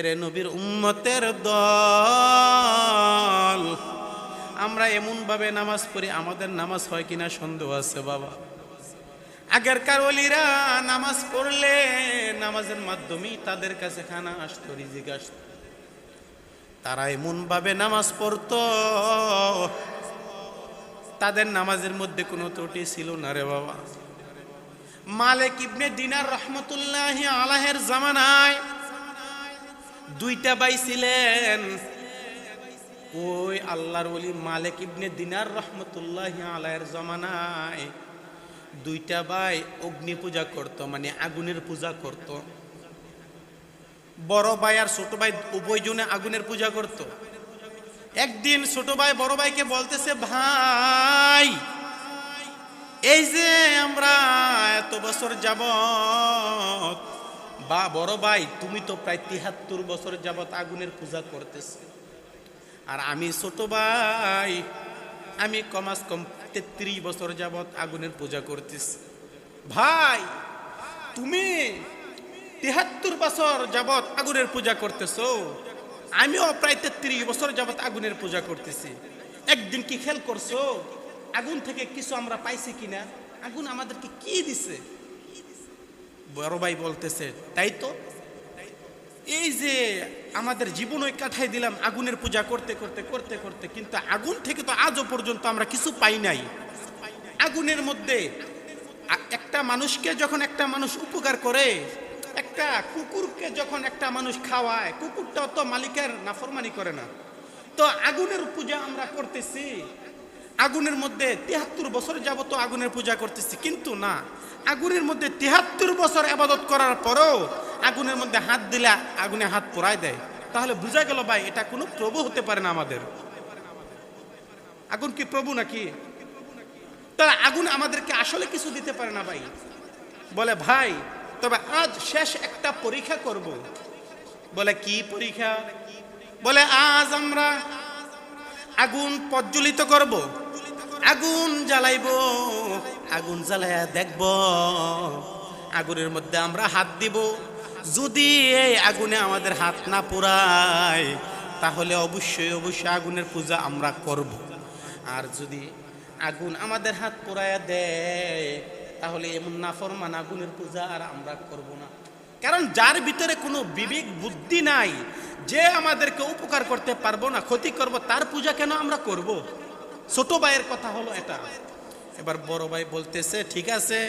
এরে নবীর উম্মতের দল। আমরা এমন ভাবে নামাজ পড়ি, আমাদের নামাজ হয় কিনা সন্দেহ আছে বাবা। আগেরকার অলিরা নামাজ পড়লে নামাজের মাধ্যমেই তাদের কাছে খানা আসতো, রিজিক আসতো। তারা এমন ভাবে নামাজ পড়তো, তাদের নামাজের মধ্যে কোনো ত্রুটি ছিল না রে বাবা। মালিক ইবনে দিনার রহমতুল্লাহ আলাহের জামানায় দুইটা ভাই ছিলেন ওই আল্লাহর ওলি মালিক ইবনে দিনার রহমতুল্লাহ আলাইয়ের জমানায় দুইটা ভাই অগ্নি পূজা করত মানে আগুনের পূজা করত। বড় ভাই আর ছোট ভাই উভয়জনে আগুনের পূজা করত। একদিন ছোট ভাই বড় ভাইকে বলতেছে, ভাই, এই যে আমরা এত বছর যাবত বা বড় ভাই, তুমি তো প্রায় তিহাত্তর বছর যাবত আগুনের পূজা করতেছ। আর আমি ছোট ভাই, আমি কমাস কম তেত্রিশ বছর যাবত আগুনের পূজা করতেছি। ভাই, তুমি তিহাত্তর বছর যাবত আগুনের পূজা করতেছো? আমিও প্রায় তেত্রিশ বছর যাবত আগুনের পূজা করতেছি। একদিন কি খেল করছ? আগুন থেকে কিছু আমরা পাইছি কিনা? আগুন আমাদেরকে কি দিছে? বড় ভাই বলতেছে, তাই তো? এই যে আমাদের জীবন ওই কাঠাই দিলাম, আগুনের পূজা করতে করতে করতে করতে, কিন্তু আগুন থেকে তো আজও পর্যন্ত আমরা কিছু পাই নাই। আগুনের মধ্যে একটা মানুষকে যখন একটা মানুষ উপকার করে, একটা কুকুরকে যখন একটা মানুষ খাওয়ায় কুকুরটা তো মালিকের নাফরমানি করে না। তো আগুনের পূজা আমরা করতেছি। আগুনের মধ্যে তিহাত্তর বছর যাবত আগুনের পূজা করতেছি, কিন্তু না আগুনের মধ্যে তিহাত্তর বছর আবাদত করার পরও আগুনের মধ্যে হাত দিলে আগুনে হাত পোড়ায় দেয়। তাহলে বোঝা গেল ভাই, এটা কোনো প্রভু হতে পারে না আমাদের। আগুন কি প্রভু নাকি? তারা আগুন আমাদেরকে আসলে কিছু দিতে পারে না ভাই। বলে, ভাই, তবে আজ শেষ একটা পরীক্ষা করব। বলে, কি পরীক্ষা? বলে, আজ আমরা আগুন প্রজ্বলিত করব। আগুন জ্বালাইব, আগুন জ্বালাইয়া দেখব। আগুনের মধ্যে আমরা হাত দিব। যদি এই আগুনে আমাদের হাত না পুরায়, তাহলে অবশ্যই অবশ্যই আগুনের পূজা আমরা করব। আর যদি আগুন আমাদের হাত পুরাইয়া দেয়, তাহলে এমন নাফরমান আগুনের পূজা আর আমরা করব না। কারণ যার ভিতরে কোনো বিবেক, বুদ্ধি নাই, যে আমাদেরকে উপকার করতে পারব না, ক্ষতি করব, তার পূজা কেন আমরা করব? ছোট ভাইয়ের কথা হলো এটা। এবার বড় ভাই বলতেছে, ঠিক আছে,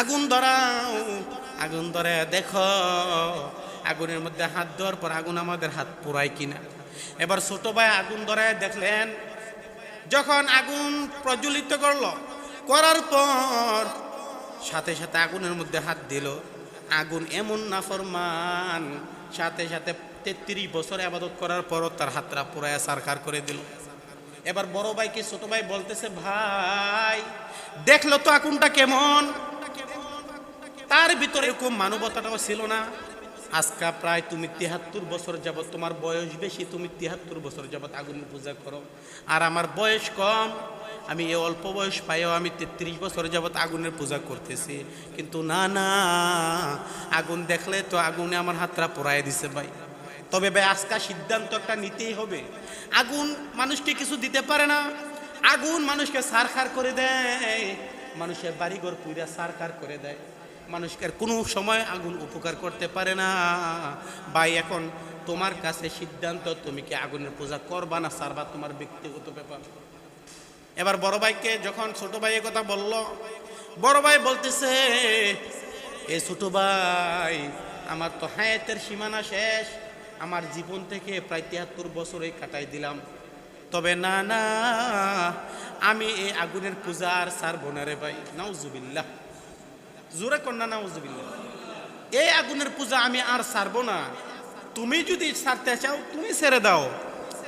আগুন ধরাও, আগুন ধরে দেখো, আগুনের মধ্যে হাত দেওয়ার পর আগুন আমাদের হাত পুরায় কিনা। এবার ছোট ভাই আগুন ধরায় দেখলেন, যখন আগুন প্রজ্বলিত করল, করার পর সাথে সাথে আগুনের মধ্যে হাত দিল। আগুন এমন নাফরমান, সাথে সাথে তেত্রিশ বছর আবাদত করার পরও তার হাতরা পুরায় সারকার করে দিল। এবার বড় ভাইকে ছোট ভাই বলতেছে, ভাই, দেখল তো আগুনটা কেমন? তার ভিতরে এরকম মানবতাটাও ছিল না। আজকা প্রায় তুমি তিহাত্তর বছর যাবত তোমার বয়স বেশি, তুমি তিহাত্তর বছর যাবত আগুনের পূজা করো। আর আমার বয়স কম, আমি এই অল্প বয়স পাইও আমি তেত্রিশ বছর যাবত আগুনের পূজা করতেছি। কিন্তু না না, আগুন দেখলে তো আগুনে আমার হাতটা পড়াই দিছে ভাই। তবে ভাই আজকা সিদ্ধান্ত একটা নিতেই হবে। আগুন মানুষকে কিছু দিতে পারে না। আগুন মানুষকে সারখার করে দেয়। মানুষের বাড়িঘর পুইরা সারখার করে দেয়। মানুষকে কোনো সময় আগুন উপকার করতে পারে না। ভাই, এখন তোমার কাছে সিদ্ধান্ত, তুমি কি আগুনের পূজা করবা না সারবা? তোমার ব্যক্তিগত ব্যাপার। এবার বড় ভাইকে যখন ছোট ভাই কথা বলল, বড় ভাই বলতেছে, এ ছোট ভাই, আমার তো হায়াতের সীমানা শেষ। আমার জীবন থেকে প্রায় তিয়াত্তর বছরে কাটাই দিলাম। তবে না না, আমি এই আগুনের পূজা আর সারবো না রে ভাই। নাউজুবিল্লাহ। জোরে কন্যা, নাউজুবিল্লাহ। এই আগুনের পূজা আমি আর সারবো না। তুমি যদি সারতে চাও, তুমি ছেড়ে দাও।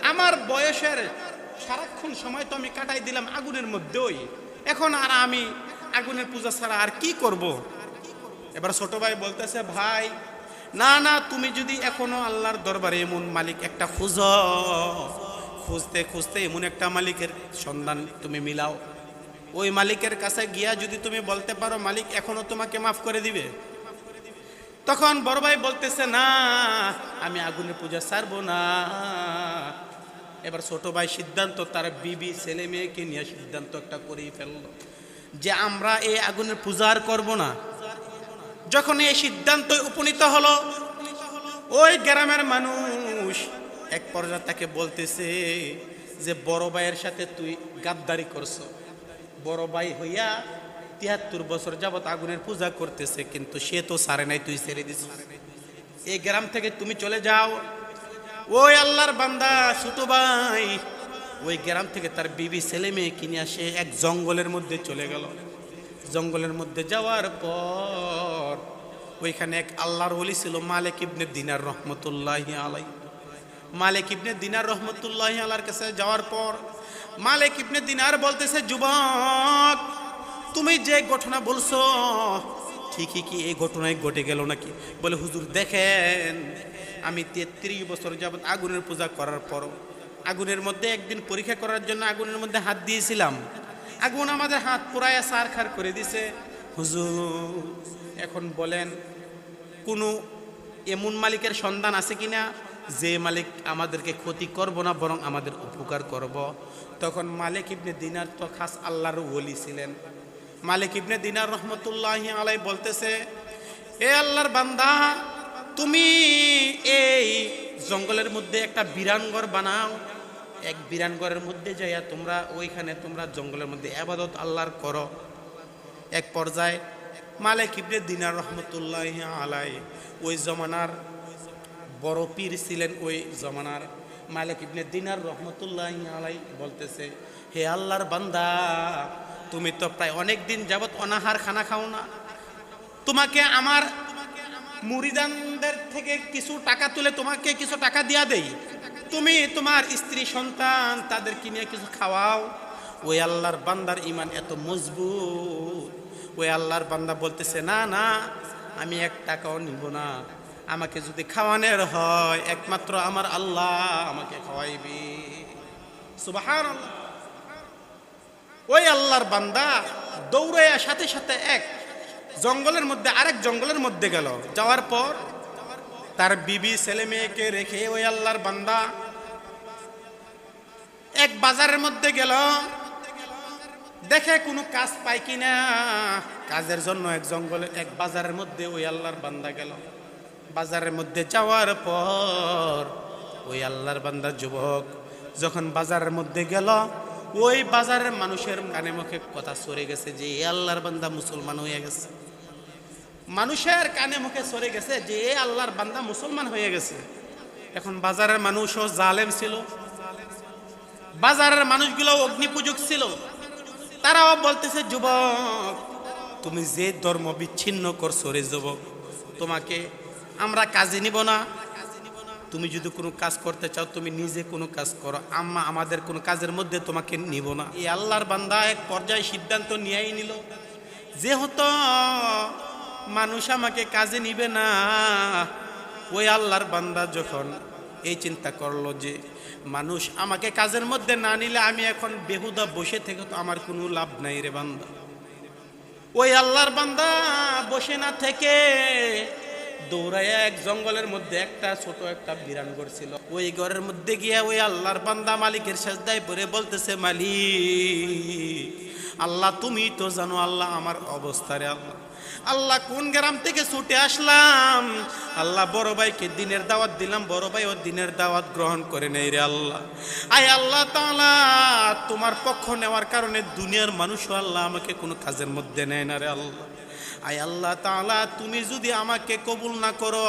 আমার বয়সের সারাক্ষণ সময় তো আমি কাটাই দিলাম আগুনের মধ্যেই। এখন আর আমি আগুনের পূজা ছাড়া আর কি করব। এবার ছোট ভাই বলতেছে, ভাই না না, তুমি যদি এখনও আল্লাহর দরবারে এমন মালিক একটা খুঁজ, খুঁজতে খুঁজতে এমন একটা মালিকের সন্ধান তুমি মিলাও। ওই মালিকের কাছে গিয়া যদি তুমি বলতে পারো, মালিক এখনও তোমাকে মাফ করে দিবে। তখন বড় ভাই বলতেছে, না, আমি আগুনের পূজা ছাড়বো না। এবার ছোট ভাই সিদ্ধান্ত, তার বিবি ছেলে মেয়েকে নিয়ে সিদ্ধান্ত একটা করেই ফেলল যে, আমরা এই আগুনের পূজা আর করব না। যখন এই সিদ্ধান্ত উপনীত হলো, ওই গ্রামের মানুষ এক পর্যায়ে তাকে বলতেছে যে, বড় ভাইয়ের সাথে তুই গাদ্দারি করছ। বড় ভাই হইয়া তিয়াত্তর বছর যাবত আগুনের পূজা করতেছে, কিন্তু সে তো সারে নাই, তুই ছেড়ে দিছিস। এই গ্রাম থেকে তুমি চলে যাও। ওই আল্লাহর বান্দা ছোট ভাই, ওই গ্রাম থেকে তার বিবি ছেলে মেয়ে কিনে আসে এক জঙ্গলের মধ্যে চলে গেল। জঙ্গলের মধ্যে যাওয়ার পর ওইখানে এক আল্লাহর ওলি ছিল মালিক ইবনে দিনার রহমতুল্লাহ আলাই মালিক ইবনে দিনার রহমতুল্লাহ আলার কাছে যাওয়ার পর মালিক ইবনে দিনার বলতেছে, যুবক, তুমি যে ঘটনা বলছো, ঠিকই কি এই ঘটনায় ঘটে গেল নাকি? বলে, হুজুর, দেখেন, আমি তেত্রিশ বছর যাবত আগুনের পূজা করার পর আগুনের মধ্যে একদিন পরীক্ষা করার জন্য আগুনের মধ্যে হাত দিয়েছিলাম। আগুন আমাদের হাত পুরায় সার খার করে দিছে। হুজুর, এখন বলেন, কোনো এমন মালিকের সন্ধান আছে কিনা? যে মালিক আমাদেরকে ক্ষতি করব না, বরং আমাদের উপকার করব। তখন মালিক ইবনে দিনার তো খাস আল্লাহর ওলি ছিলেন। মালিক ইবনে দিনার রহমতুল্লাহ আলাই বলতেছে, এ আল্লাহর বান্দা, তুমি এই জঙ্গলের মধ্যে একটা বিরানগর বানাও এক বিরানগরের মধ্যে যাইয়া তোমরা ওইখানে তোমরা জঙ্গলের মধ্যে আবাদত আল্লাহর করো। এক পর্যায়ে মালিক ইবনে দিনার রহমতুল্লাহ আলাই ওই জমানার বড় পীর ছিলেন ওই জমানার মালিক ইবনে দিনার রহমতুল্লাহ আলাই বলতেছে, হে আল্লাহর বান্দা, তুমি তো প্রায় অনেক দিন যাবৎ অনাহার খানা খাও না। তোমাকে আমার মুরিদানদের থেকে কিছু টাকা তুলে তোমাকে কিছু টাকা দিয়া দেই। তুমি তোমার স্ত্রী সন্তান তাদেরকে নিয়ে কিছু খাওয়াও? ওই আল্লাহর বান্দার ইমান এত মজবুত। ওই আল্লাহর বান্দা বলতেছে, না না, আমি এক টাকাও নিব না। আমাকে যদি খাওয়ানোর হয়, একমাত্র আমার আল্লাহ আমাকে খাওয়াইবি। ওই আল্লাহর বান্দা দৌড়াইয়া সাথে সাথে এক জঙ্গলের মধ্যে, আরেক জঙ্গলের মধ্যে গেল। যাওয়ার পর তার বিবি ছেলে মেয়েকে রেখে ওই আল্লাহর বান্দা এক বাজারের মধ্যে গেল। দেখে কোনো কাজ পায় কিনা। কাজের জন্য এক জঙ্গলে, এক বাজারের মধ্যে ওই আল্লাহর বান্দা গেল। বাজারের মধ্যে যাওয়ার পর ওই আল্লাহর বান্দা যুবক যখন বাজারের মধ্যে গেল, ওই বাজারের মানুষের কানে মুখে কথা সরে গেছে যে আল্লাহর বান্দা মুসলমান হয়ে গেছে। মানুষের কানে মুখে সরে গেছে যে এ আল্লাহর বান্দা মুসলমান হয়ে গেছে। এখন বাজারের মানুষও জালেম ছিল। বাজারের মানুষগুলো অগ্নি পূজক ছিল। তারাও বলতেছে, যুবক, তুমি যে ধর্ম বিচ্ছিন্ন করছ রে যুবক, তোমাকে আমরা কাজে নিব না। তুমি যদি কোনো কাজ করতে চাও, তুমি নিজে কোনো কাজ করো। আম্মা আমাদের কোনো কাজের মধ্যে তোমাকে নিব না। এই আল্লাহর বান্দা এক পর্যায়ে সিদ্ধান্ত নিয়েই নিল যেহেতু মানুষ আমাকে কাজে নিবে না। ওই আল্লাহর বান্দা যখন এই চিন্তা করল যে মানুষ আমাকে কাজের মধ্যে না নিলে আমি এখন বেহুদা বসে থেকে তো আমার কোনো লাভ নাই রে বান্দা। ওই আল্লাহর বান্দা বসে না থেকে দৌড়াইয়া এক জঙ্গলের মধ্যে একটা ছোট একটা বিরান ঘর ছিল ওই ঘরের মধ্যে গিয়া ওই আল্লাহর বান্দা মালিকের সাজদায় পরে বলতেছে, মালিক, আল্লাহ তুমি তো জানো আল্লাহ আমার অবস্থারে আল্লাহ। আল্লাহ কোন গ্রাম থেকে ছুটে আসলাম? আল্লাহ বড় ভাইকে দিনের দাওয়াত দিলাম, বড় ভাই ও দিনের দাওয়াত গ্রহণ করে নেই রে আল্লাহ। আয় আল্লাহ তাআলা, তোমার পক্ষ নেওয়ার কারণে দুনিয়ার মানুষও আল্লাহ আমাকে কোনো কাজের মধ্যে নেয় না রে আল্লাহ। আয় আল্লাহ তাআলা, তুমি যদি আমাকে কবুল না করো,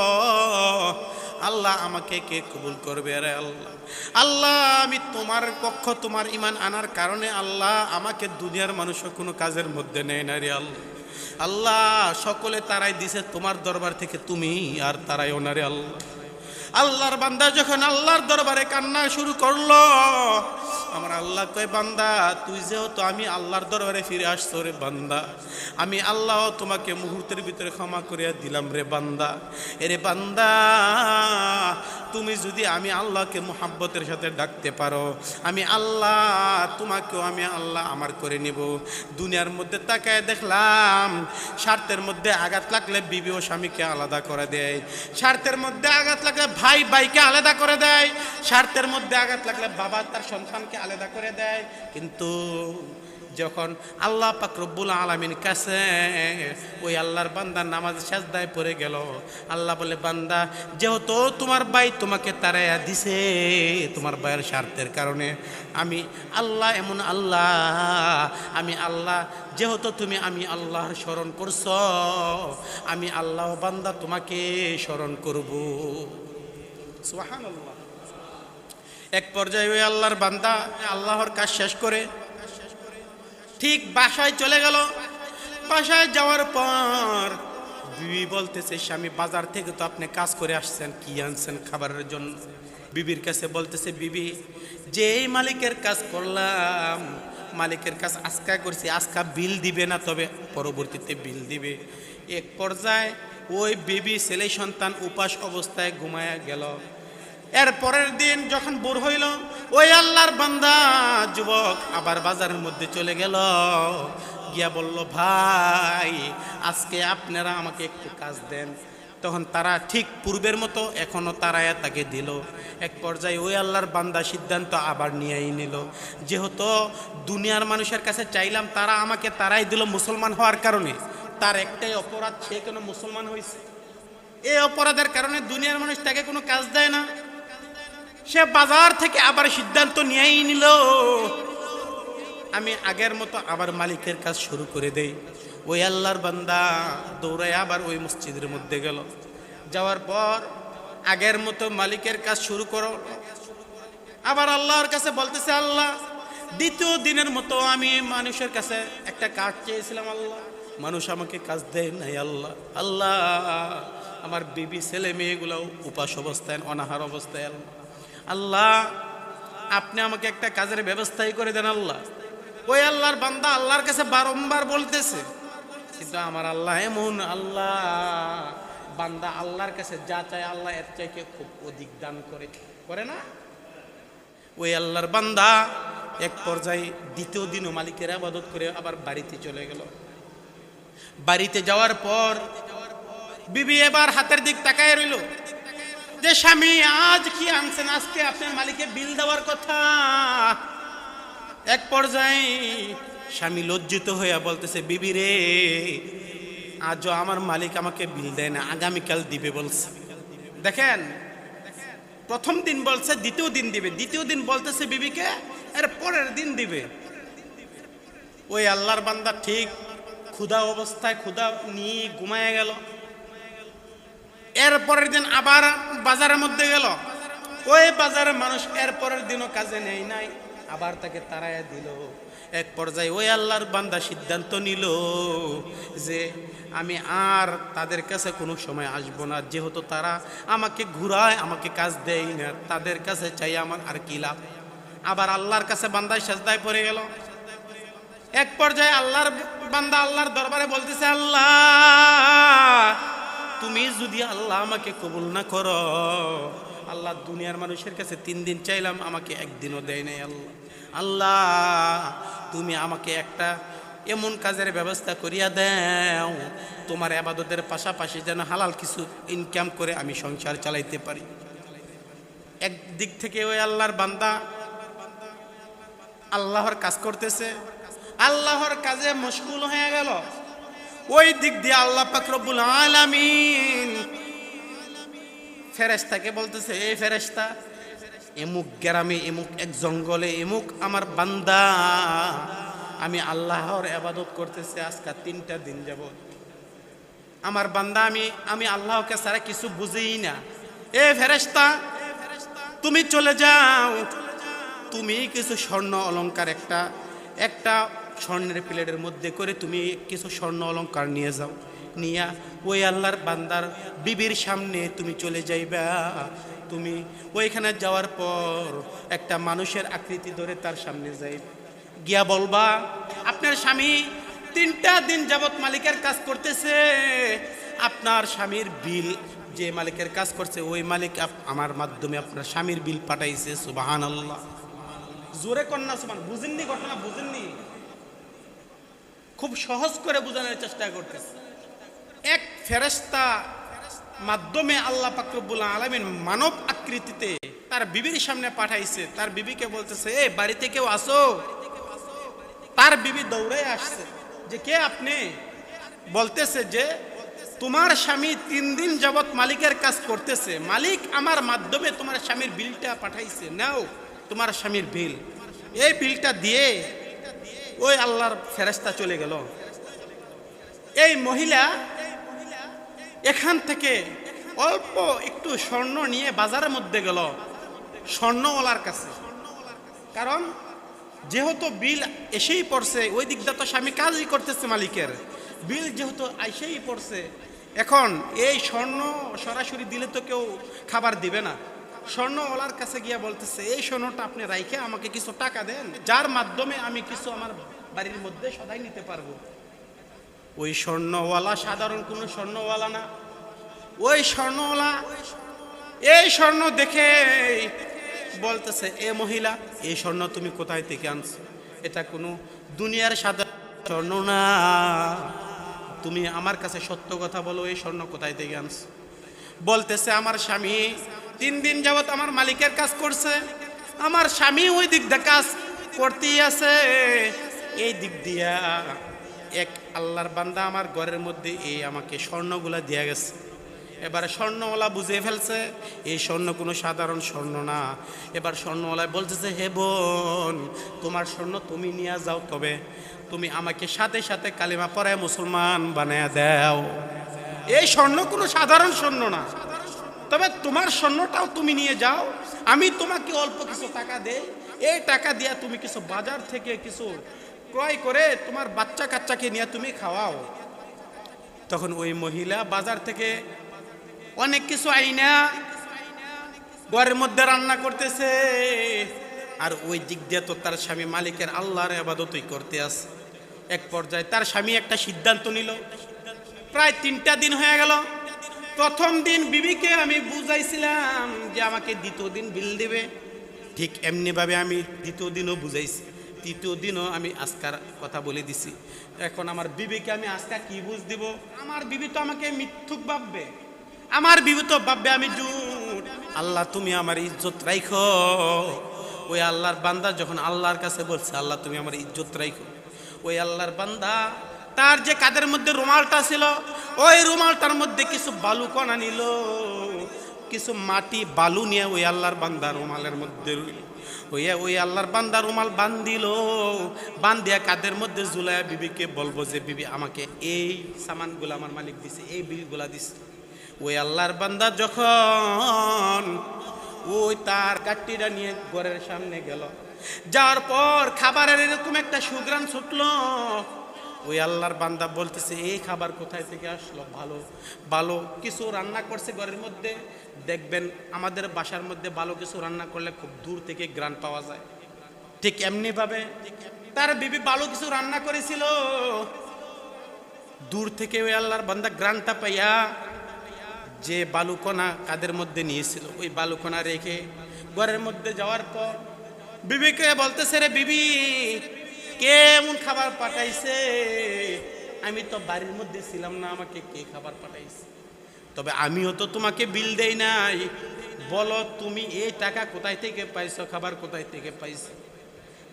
আল্লাহ আমাকে কে কবুল করবে রে আল্লাহ? আল্লাহ, আমি তোমার পক্ষ, তোমার ইমান আনার কারণে আল্লাহ আমাকে দুনিয়ার মানুষও কোনো কাজের মধ্যে নেয় না রে আল্লাহ। আল্লাহ, সকলে তারাই দিছে তোমার দরবার থেকে তুমি আর তারাই ওনারে আল্লাহ। আল্লাহর বান্দা যখন আল্লাহর দরবারে কান্না শুরু করল, আমার আল্লাহ কয়, বান্দা, তুই যেহেতু আমি আল্লাহর দরবারে ফিরে আসছো রে বান্দা, আমি আল্লাহ তোমাকে মুহূর্তের ভিতরে ক্ষমা করিয়া দিলাম রে বান্দা। এরে বান্দা তুমি যদি আমি আল্লাহকে মোহাব্বতের সাথে ডাকতে পারো, আমি আল্লাহ, তোমাকেও আমি আল্লাহ আমার করে নিব। দুনিয়ার মধ্যে তাকায় দেখলাম, স্বার্থের মধ্যে আঘাত লাগলে বিবি ও স্বামীকে আলাদা করে দেয়। স্বার্থের মধ্যে আঘাত লাগলে ভাই, ভাইকে আলাদা করে দেয়। স্বার্থের মধ্যে আঘাত লাগলে বাবা তার সন্তানকে আলাদা করে দেয়। কিন্তু যখন আল্লাহ পাক রব্বুল আলমিন কাছে ওই আল্লাহর বান্দার নামাজ সাজদায় পড়ে গেল, আল্লাহ বলে, বান্দা, যেহেতু তোমার ভাই তোমাকে তারাইয়া দিছে, তোমার ভাইয়ের স্বার্থের কারণে আমি আল্লাহ এমন আল্লাহ, আমি আল্লাহ, যেহেতু তুমি আমি আল্লাহর স্মরণ করছ, আমি আল্লাহ বান্দা তোমাকে স্মরণ করব। সুবহানাল্লাহ। এক পর্যায়ে ওই আল্লাহর বান্দা আল্লাহর কাজ শেষ করে ঠিক বাসায় চলে গেল। বাসায় যাওয়ার পর বিবি বলতেছে, স্বামী, বাজার থেকে তো আপনি কাজ করে আসছেন, কি আনছেন খাবারের জন্য? বিবির কাছে বলতেছে, বিবি যে মালিকের কাজ করলাম, মালিকের কাজ আজকা করছি, আজকা বিল দিবে না, তবে পরবর্তীতে বিল দিবে। এক পর্যায়ে ওই বিবি ছেলে সন্তান উপাস অবস্থায় ঘুমায়া গেল। এর পরের দিন যখন বোর হইল, ওই আল্লাহর বান্দা যুবক আবার বাজারের মধ্যে চলে গেল। গিয়া বলল, ভাই, আজকে আপনারা আমাকে একটু কাজ দেন। তখন তারা ঠিক পূর্বের মতো এখনও তারায়া তাকে দিল। এক পর্যায়ে ওই আল্লাহর বান্দা সিদ্ধান্ত আবার নিয়েই নিল। যেহেতু দুনিয়ার মানুষের কাছে চাইলাম, তারা আমাকে তারাই দিল মুসলমান হওয়ার কারণে। তার একটাই অপরাধ, সে কেন মুসলমান হয়েছে এই অপরাধের কারণে দুনিয়ার মানুষ তাকে কোনো কাজ দেয় না। সে বাজার থেকে আবার সিদ্ধান্ত নিয়েই নিল। আমি আগের মতো আবার মালিকের কাজ শুরু করে দেই। ওই আল্লাহর বান্দা দৌড়ায় আবার ওই মসজিদের মধ্যে গেল। যাওয়ার পর আগের মতো মালিকের কাজ শুরু করো। আবার আল্লাহর কাছে বলতেছে, আল্লাহ, দ্বিতীয় দিনের মতো আমি মানুষের কাছে একটা কাজ চেয়েছিলাম, আল্লাহ। মানুষ আমাকে কাজ দেয় নাই, আল্লাহ। আল্লাহ, আমার বিবি ছেলে মেয়েগুলো উপাস অবস্থায়, অনাহার অবস্থায়, আল্লাহ। আল্লাহ, আপনি আমাকে একটা কাজের ব্যবস্থাই করে দেন আল্লাহ। ওই আল্লাহর বান্দা আল্লাহর কাছে বারংবার বলতেছে, কিন্তু আমার আল্লাহ এমন আল্লাহ, বান্দা আল্লাহর কাছে যা চায় আল্লাহ এর চাইকে খুব অধিক দান করে। করে না? ওই আল্লাহর বান্দা এক পর্যায়ে দ্বিতীয় দিনও মালিকের আবাদত করে আবার বাড়িতে চলে গেল। বাড়িতে যাওয়ার পর, বিবি এবার হাতের দিক তাকায় রইল। যে স্বামী আজ কি আনছেন? আজকে আপনার মালিকে বিল দেওয়ার কথা। এক পর্যায়ে স্বামী লজ্জিত হইয়া বলতেছে, বিবি রে, আজও আমার মালিক আমাকে বিল দেয় না, আগামীকাল দিবে বলছে। দেখেন, প্রথম দিন বলছে, দ্বিতীয় দিন দিবে। দ্বিতীয় দিন বলতেছে বিবিকে, এর পরের দিন দিবে। ওই আল্লাহর বান্দা ঠিক ক্ষুধা অবস্থায় ক্ষুধা নিয়ে ঘুমায় গেল। এর পরের দিন আবার বাজারের মধ্যে গেল। ওই বাজারের মানুষ এর পরের দিনও কাজে নেই নাই, আবার তাকে তাড়াইয়া দিল। এক পর্যায়ে ওই আল্লাহর বান্দা সিদ্ধান্ত নিল যে আমি আর তাদের কাছে কোনো সময় আসব না, যেহেতু তারা আমাকে ঘুরায়, আমাকে কাজ দেয় না, তাদের কাছে চাই আমার আর কি লাভ। আবার আল্লাহর কাছে বান্দায় সাজদায় পড়ে গেল। এক পর্যায়ে আল্লাহর বান্দা আল্লাহর দরবারে বলতেছে, আল্লাহ তুমি যদি আল্লাহ আমাকে কবুল না করো, আল্লাহ দুনিয়ার মানুষের কাছে তিন দিন চাইলাম, আমাকে একদিনও দেয় নাই আল্লাহ। আল্লাহ, তুমি আমাকে একটা এমন কাজের ব্যবস্থা করিয়া দাও, তোমার আবাদতের পাশাপাশি যেন হালাল কিছু ইনকাম করে আমি সংসার চালাইতে পারি। একদিক থেকে ওই আল্লাহর বান্দা আল্লাহর কাজ করতেছে, আল্লাহর কাজে মশগুল হয়ে গেল। ওই দিক দিয়ে আল্লাহ পাকরবুল আলামিন ফেরেস্তাকে বলতেছে এই ফেরেস্তা এমুক গ্রামে এমুক এক জঙ্গলে এমুক আমার বান্দা, আমি আল্লাহর আবাদত করতেছে, আজকে তিনটা দিন যাব আমার বান্দা, আমি আমি আল্লাহকে ছাড়া কিছু বুঝিই না। এ ফেরেস্তা তুমি চলে যাও। তুমি কিছু স্বর্ণ অলংকার একটা একটা স্বর্ণের প্লেটের মধ্যে করে তুমি কিছু স্বর্ণ অলংকার নিয়ে যাও। নিয়া ওই আল্লাহর বান্দার বিবির সামনে তুমি চলে যাইবা। তুমি ওইখানে যাওয়ার পর একটা মানুষের আকৃতি ধরে তার সামনে যাই গিয়া বলবা, আপনার স্বামী তিনটা দিন যাবৎ মালিকের কাজ করতেছে। আপনার স্বামীর বিল যে মালিকের কাজ করছে, ওই মালিক আমার মাধ্যমে আপনার স্বামীর বিল পাঠাইছে সুবাহান আল্লাহ জোরে কন্যা সুবান বুঝেননি ঘটনা, বুঝেননি? খুব সহজ করে বোঝানোর চেষ্টা করতেছে। এক ফেরেস্তা মাধ্যমে আল্লাহ পাকরবুল আলমিন মানব আকৃতিতে তার বিবির সামনে পাঠাইছে। তার বিবিকে বলতেছে, এ, বাড়িতে কেউ আসো তার বিবি দৌড়ে আসছে। যে, কে আপনি? বলতেছে যে, তোমার স্বামী তিন দিন যাবৎ মালিকের কাজ করতেছে। মালিক আমার মাধ্যমে তোমার স্বামীর বিলটা পাঠাইছে। নাও, তোমার স্বামীর বিল। এই বিলটা দিয়ে ওই আল্লাহর ফেরেস্তা চলে গেল। এই মহিলা এখান থেকে অল্প একটু স্বর্ণ নিয়ে বাজারের মধ্যে গেল, স্বর্ণওয়ালার কাছে। কারণ যেহেতু বিল এসেই পড়ছে, ওই দিকটা তো স্বামী কাজই করতেছে মালিকের। বিল যেহেতু এসেই পড়ছে, এখন এই স্বর্ণ সরাসরি দিলে তো কেউ খাবার দিবে না। স্বর্ণওয়ালার কাছে গিয়ে বলতেছে, এই স্বর্ণটা আপনি রাইখে আমাকে কিছু টাকা দেন, যার মাধ্যমে আমি কিছু আমার বাড়ির মধ্যে সদাই নিতে পারব। ওই স্বর্ণওয়ালা সাধারণ কোনো স্বর্ণওয়ালা না। ওই স্বর্ণওয়ালা, এই স্বর্ণ দেখে বলতেছে, এ মহিলা, এই স্বর্ণ তুমি কোথায় থেকে আনছো? এটা কোনো দুনিয়ার সাধারণ স্বর্ণ না। তুমি আমার কাছে সত্য কথা বলো, এই স্বর্ণ কোথায় থেকে আনছো? বলতেছে, আমার স্বামী তিন দিন যাবত আমার মালিকের কাজ করছে। আমার স্বামী ওই দিক দিয়ে কাজ করতেই আছে। এই দিক দিয়া এক আল্লাহর বান্দা আমার ঘরের মধ্যে এই আমাকে স্বর্ণগুলা দিয়া গেছে। এবার স্বর্ণওয়ালা বুঝে ফেলছে, এই স্বর্ণ কোনো সাধারণ স্বর্ণ না। এবার স্বর্ণওয়ালায় বলতেছে, হে বোন, তোমার স্বর্ণ তুমি নিয়ে যাও, তবে তুমি আমাকে সাথে সাথে কালিমা পরায় মুসলমান বানায় দাও। এই স্বর্ণ কোনো সাধারণ স্বর্ণ না। তবে তোমার স্বর্ণটাও তুমি নিয়ে যাও। আমি তোমাকে অল্প কিছু টাকা দেই। এই টাকা দিয়া তুমি কিছু বাজার থেকে কিছু ক্রয় করে তোমার বাচ্চা কাচ্চাকে নিয়ে তুমি খাওয়াও। তখন ওই মহিলা বাজার থেকে অনেক কিছু আইনা, ঘরের মধ্যে রান্না করতেছে। আর ওই দিক দিয়ে তো তার স্বামী মালিকের আল্লাহর আবাদতই করতে আছে। এক পর্যায়ে তার স্বামী একটা সিদ্ধান্ত নিল। প্রায় তিনটা দিন হয়ে গেল। প্রথম দিন বিবিকে আমি বুঝাইছিলাম যে আমাকে দ্বিতীয় দিন বিল দেবে। ঠিক এমনিভাবে আমি দ্বিতীয় দিনও বুঝাইছি। তৃতীয় দিনও আমি আজকার কথা বলে দিছি। এখন আমার বিবিকে আমি আজকা কি বুঝ দিব? আমার বিবি তো আমাকে মিথ্যুক ভাববে। আমার বিবি তো ভাববে আমি জুট। আল্লাহ তুমি আমার ইজ্জত রাইখো। ওই আল্লাহর বান্দা যখন আল্লাহর কাছে বলছে, আল্লাহ তুমি আমার ইজ্জত রাইখো। ওই আল্লাহর বান্দা তার যে কাদের মধ্যে রুমালটা ছিল ওই রুমালটার মধ্যে কিছু বালু কণা নিল, কিছু মাটি বালু নিয়ে ওই আল্লাহর বান্দা রুমালের মধ্যে রইল। ওই আল্লাহর বান্দা রুমাল বান্দিল বান্ধিয়া কাদের মধ্যে জুলাইয়া বিবিকে বলব যে, বিবি, আমাকে এই সামানগুলো আমার মালিক দিছে, এই বিলগুলা দিছে। ওই আল্লাহর বান্দা যখন ওই তার কাট্টিটা নিয়ে ঘরের সামনে গেল, যাওয়ার পর খাবারের এরকম একটা সুগ্রাম ছুটলো ওই আল্লাহর বান্দা বলতেছে, এই খাবার কোথায় থেকে আসলো? ভালো ভালো কিছু রান্না করছে ঘরের মধ্যে? দেখবেন আমাদের বাসার মধ্যে ভালো কিছু রান্না করলে খুব দূর থেকে গ্রান পাওয়া যায়। ঠিক এমনিভাবে তার বিবি ভালো কিছু রান্না করেছিল। দূর থেকে ওই আল্লাহর বান্দা গ্রানটা পাইয়া যে বালুকণা কাদের মধ্যে নিয়েছিল, ওই বালুকণা রেখে ঘরের মধ্যে যাওয়ার পর বিবিকে বলতেছে, রে বিবি কেমন খাবার পাঠাইছে? আমি তো বাড়ির মধ্যে ছিলাম না, আমাকে কে খাবার পাঠাইছে? তবে আমিও তো তোমাকে বিল দেই নাই। বলো, তুমি এই টাকা কোথায় থেকে পাইছো, খাবার কোথায় থেকে পাইছো?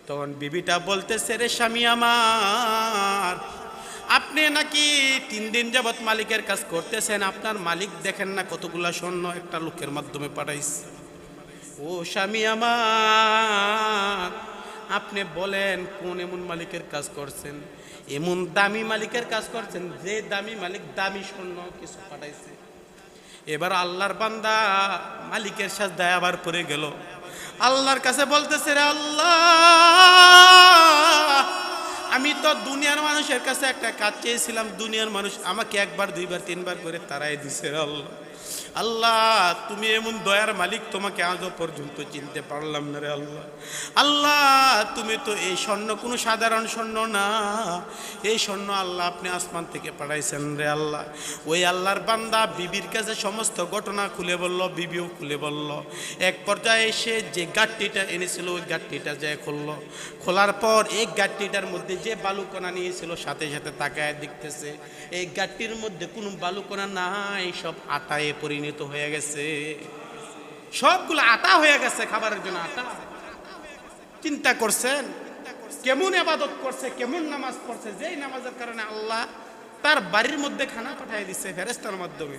তখন বিবিটা বলতেছে, রে স্বামী আমার, আপনি নাকি তিন দিন যাবৎ মালিকের কাজ করতেছেন? আপনার মালিক দেখেন না কতগুলা স্বর্ণ একটা লোকের মাধ্যমে পাঠাইছে? ও স্বামী আমার আপনি বলেন, কোন এমন মালিকের কাজ করছেন? এমন দামি মালিকের কাজ করছেন, যে দামি মালিক দামি স্বর্ণ কিছু পাঠাইছে। এবার আল্লাহর বান্দা মালিকের সাথে আবার পরে গেল। আল্লাহর কাছে বলতেছে, রে আল্লাহ, আমি তো দুনিয়ার মানুষের কাছে একটা কাজ চেয়েছিলাম। দুনিয়ার মানুষ আমাকে একবার, দুইবার, তিনবার করে তারাই দিছে, রে আল্লাহ। আল্লাহ, তুমি এমন দয়ার মালিক, তোমাকে আজও পর্যন্ত চিনতে পারলাম না রে আল্লাহ। আল্লাহ, তুমি তো এই স্বর্ণ, কোনো সাধারণ স্বর্ণ না। এই স্বর্ণ আল্লাহ আপনি আসমান থেকে পাঠাইছেন রে আল্লাহ। ওই আল্লাহর বান্দা বিবির কাছে সমস্ত ঘটনা খুলে বলল, বিবিও খুলে বলল। এক পর্যায়ে এসে যে গাট্টিটা এনেছিল, ওই গাট্টিটা যায় খুললো। খোলার পর এই গাট্টিটার মধ্যে যে বালুকণা নিয়েছিল, সাথে সাথে তাকায় দেখতেছে, এই গাট্টির মধ্যে কোনো বালুকণা নাই, সব আটায় পরিণত হয়ে গেছে। সবগুলো আটা হয়ে গেছে খাবারের জন্য আটা চিন্তা করছেন? কেমন আবাদত করছে, কেমন নামাজ পড়ছে, যেই নামাজের কারণে আল্লাহ তার বাড়ির মধ্যে খানা পাঠিয়ে দিচ্ছে ফেরেস্তার মাধ্যমে।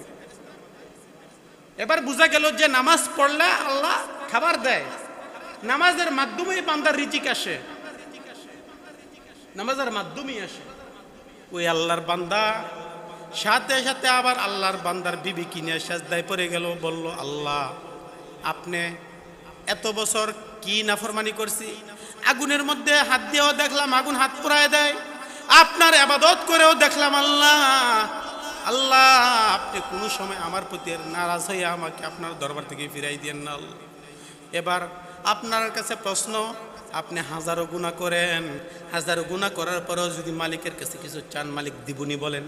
এবার বোঝা গেল যে নামাজ পড়লে আল্লাহ খাবার দেয়। নামাজের মাধ্যমেই বান্দার রিজিক আসে। নামাজের মাধ্যমেই আসে। ওই আল্লাহর বান্দা সাথে সাথে আবার আল্লাহর বান্দার বিবি কিনে সাজদায় পড়ে গেল, বলল, আল্লাহ, আপনি এত বছর কি নাফরমানি করছি? আগুনের মধ্যে হাত দিয়েও দেখলাম, আগুন হাত পুরায় দেয়। আপনার আবাদত করেও দেখলাম, আল্লাহ আল্লাহ, আপনি কোনো সময় আমার প্রতি নারাজ হয়ে আমাকে আপনার দরবার থেকে ফিরাই দিয়েন না এবার আপনার কাছে প্রশ্ন, আপনি হাজারো গুণা করেন, হাজারো গুণা করার পরেও যদি মালিকের কাছে কিছু চান, মালিক দিবনি বলেন।